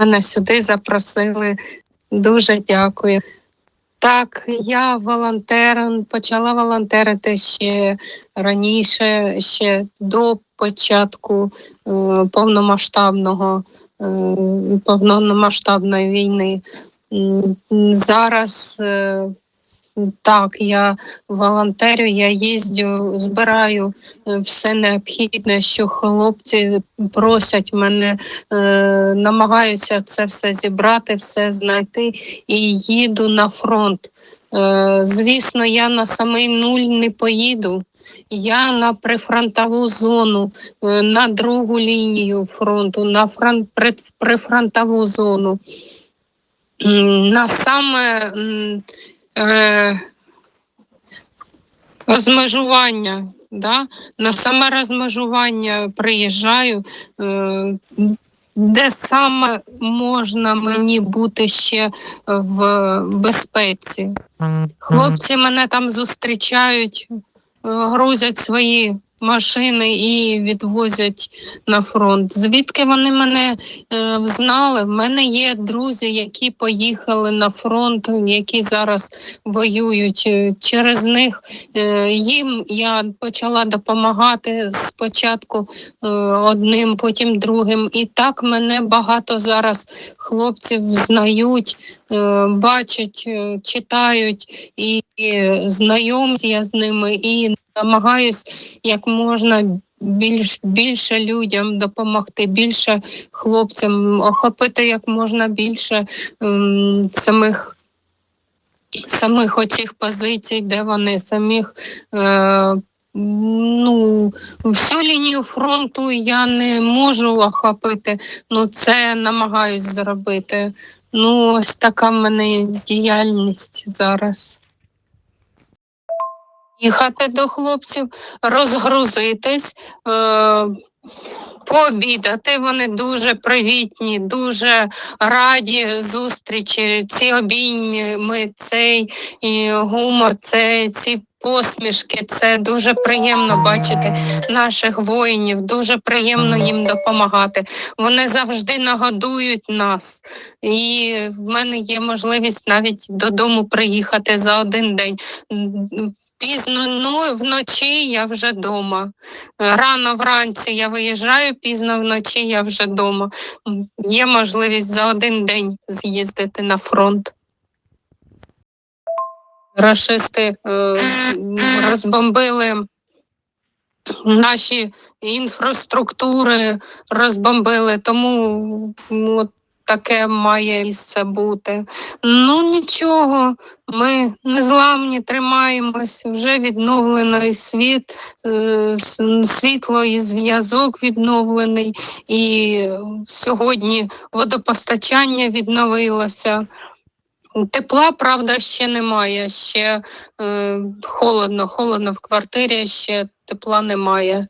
Мене сюди запросили. Дуже дякую. Так, я волонтером, почала волонтерити ще раніше, ще до початку е, повномасштабного, е, повномасштабної війни. Зараз е, так, я волонтерю, я їздю, збираю е, все необхідне, що хлопці просять мене, е, намагаються це все зібрати, все знайти і їду на фронт. Е, звісно, я на самий нуль не поїду. Я на прифронтову зону, е, на другу лінію фронту, на фрон, пред- прифронтову зону. На саме е, розмежування, да? на саме розмежування приїжджаю, е, де саме можна мені бути ще в безпеці. Хлопці мене там зустрічають, е, грузять свої машини і відвозять на фронт. Звідки вони мене е, взнали? В мене є друзі, які поїхали на фронт, які зараз воюють. Е, Через них е, їм я почала допомагати спочатку е, одним, потім другим. І так мене багато зараз хлопців знають, е, бачать, е, читають і знайомі я з ними і намагаюсь як можна більш більше людям допомогти, більше хлопцям охопити як можна більше ем, самих. Самих оцих позицій, де вони самих е, ну, всю лінію фронту я не можу охопити, ну це намагаюсь зробити. Ну, ось така в мене діяльність зараз. Їхати до хлопців, розгрузитись, е, пообідати. Вони дуже привітні, дуже раді зустрічі. Ці обійми, цей і гумор, це ці посмішки. Це дуже приємно бачити наших воїнів. Дуже приємно їм допомагати. Вони завжди нагодують нас. І в мене є можливість навіть додому приїхати за один день. Пізно ну, вночі я вже вдома. Рано вранці я виїжджаю, пізно вночі я вже вдома. Є можливість за один день з'їздити на фронт. Рашисти е, розбомбили наші інфраструктури, розбомбили, тому от таке має місце бути. Ну нічого, ми незламні, тримаємось, вже відновлений світ, е, світло і зв'язок відновлений, і сьогодні водопостачання відновилося. Тепла, правда, ще немає. Ще е, холодно, холодно в квартирі, ще тепла немає.